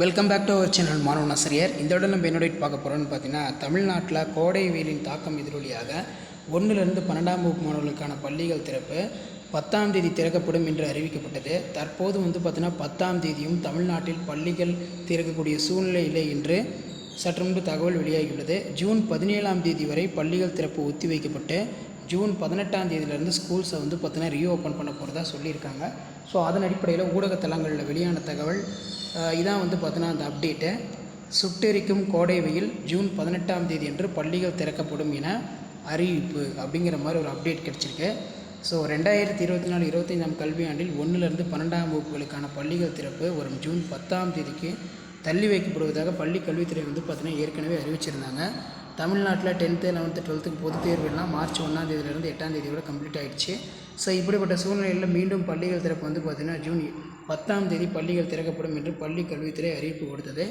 Welcome back to our channel மாணவன் ஆசிரியர் இந்த இடம் நம்ம என்னோட பார்க்க போகிறோம்னு பார்த்தீங்கன்னா தமிழ்நாட்டில் கோடை வெயிலின் தாக்கம் எதிரொலியாக ஒன்றிலிருந்து பன்னெண்டாம் வகுப்பு மாணவர்களுக்கான பள்ளிகள் திறப்பு பத்தாம் தேதி திறக்கப்படும் என்று அறிவிக்கப்பட்டது. தற்போது வந்து பார்த்தீங்கன்னா பத்தாம் தேதியும் தமிழ்நாட்டில் பள்ளிகள் திறக்கக்கூடிய சூழ்நிலை இல்லை என்று சற்று முன்பு தகவல் வெளியாகியுள்ளது. ஜூன் பதினேழாம் தேதி வரை பள்ளிகள் திறப்பு ஒத்திவைக்கப்பட்டு ஜூன் பதினெட்டாம் தேதியிலேருந்து ஸ்கூல்ஸை வந்து பார்த்தீங்கன்னா ரீஓப்பன் பண்ண போகிறதா சொல்லியிருக்காங்க. ஸோ அதன் அடிப்படையில் ஊடகத்தலங்களில் வெளியான தகவல் இதான் வந்து பார்த்தீங்கன்னா அந்த அப்டேட்டு சுட்டெரிக்கும் கோடை வெயில் ஜூன் பதினெட்டாம் தேதி என்று பள்ளிகள் திறக்கப்படும் என அறிவிப்பு அப்படிங்கிற மாதிரி ஒரு அப்டேட் கிடச்சிருக்கு. ஸோ ரெண்டாயிரத்தி இருபத்தி நாலு இருபத்தைந்தாம் கல்வியாண்டில் ஒன்றுலேருந்து பன்னெண்டாம் வகுப்புகளுக்கான பள்ளிகள் திறப்பு வரும் ஜூன் பத்தாம் தேதிக்கு தள்ளி வைக்கப்படுவதாக பள்ளி கல்வித்துறை வந்து பார்த்திங்கன்னா ஏற்கனவே அறிவிச்சிருந்தாங்க. தமிழ்நாட்டில் டென்த்து லெவன்த்து டுவெல்த்துக்கு பொது தேர்வுலாம் மார்ச் ஒன்றாம் தேதியிலேருந்து எட்டாம் தேதி கம்ப்ளீட் ஆகிடுச்சு ஸோ இப்படிப்பட்ட சூழ்நிலையில் மீண்டும் பள்ளிகள் திறப்பு வந்து பார்த்திங்கன்னா ஜூன் பத்தாம் தேதி பள்ளிகள் திறக்கப்படும் என்று பள்ளி கல்வித்துறை அறிவிப்பு கொடுத்தது.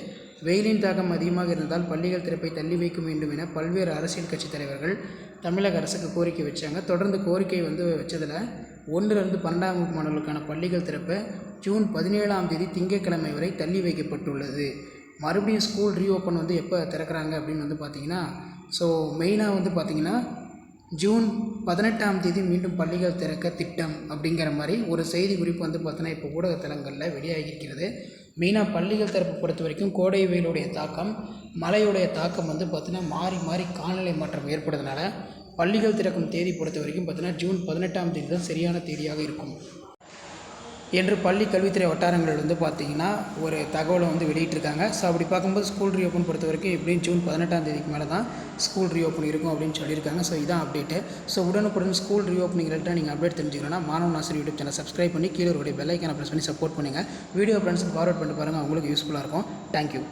வெயிலின் தாக்கம் அதிகமாக இருந்தால் பள்ளிகள் திறப்பை தள்ளி வைக்க வேண்டும் என பல்வேறு அரசியல் கட்சித் தலைவர்கள் தமிழக அரசுக்கு கோரிக்கை வச்சாங்க. தொடர்ந்து கோரிக்கை வந்து வச்சதில் ஒன்றிலிருந்து பன்னெண்டாம் வகுப்பு மாணவர்களுக்கான பள்ளிகள் திறப்பு ஜூன் பதினேழாம் தேதி திங்கட்கிழமை வரை தள்ளி வைக்கப்பட்டுள்ளது. மறுபடியும் ஸ்கூல் ரீஓப்பன் வந்து எப்போ திறக்கிறாங்க அப்படின்னு வந்து பார்த்தீங்கன்னா ஸோ மெயினாக வந்து பார்த்தீங்கன்னா ஜூன் பதினெட்டாம் தேதி மீண்டும் பள்ளிகள் திறக்க திட்டம் அப்படிங்கிற மாதிரி ஒரு செய்தி குறிப்பு வந்து பார்த்தீங்கன்னா இப்போ ஊடகத்தலங்களில் வெளியாகியிருக்கிறது. மெயினாக பள்ளிகள் திறப்பு பொறுத்த வரைக்கும் கோடை வெயிலுடைய தாக்கம் மழையுடைய தாக்கம் வந்து பார்த்தீங்கன்னா மாறி மாறி காலநிலை மாற்றம் ஏற்படுறதுனால பள்ளிகள் திறக்கும் தேதி பொறுத்த வரைக்கும் பார்த்தீங்கன்னா ஜூன் பதினெட்டாம் தேதி தான் சரியான தேதியாக இருக்கும். என்று பள்ளி கல்வித்துறை வட்டாரங்கள் வந்து பார்த்திங்கன்னா ஒரு தகவலை வந்து வெளியிட்டிருக்காங்க. ஸோ அப்படி பார்க்கும்போது ஸ்கூல் ரீஓப்பன் பொறுத்த வரைக்கும் எப்படியும் ஜூன் பதினெட்டாம் தேதிக்கு மேலே தான் ஸ்கூல் ரீஓப்பன் இருக்கும் அப்படின்னு சொல்லியிருக்காங்க. ஸோ இதான் அப்டேட்டு ஸோ உடனுக்குடன் ஸ்கூல் ரீஓப்பனிங் ரிலேட்டாக நீங்கள் அப்டேட் தெரிஞ்சுக்கணும்னா மாணவ ஆசிரியர் யூடியூப் சேனல் சப்ஸ்கிரைப் பண்ணி கீழே ஒரு பெல் ஐக்கான ப்ரெஸ் பண்ணி சப்போர்ட் பண்ணுங்கள் வீடியோ ஃப்ரெண்ட்ஸ் ஃபார்வர்ட் பண்ணிட்டு பாருங்கள் அவங்களுக்கு யூஸ்ஃபுல்லாக இருக்கும். தேங்க்யூ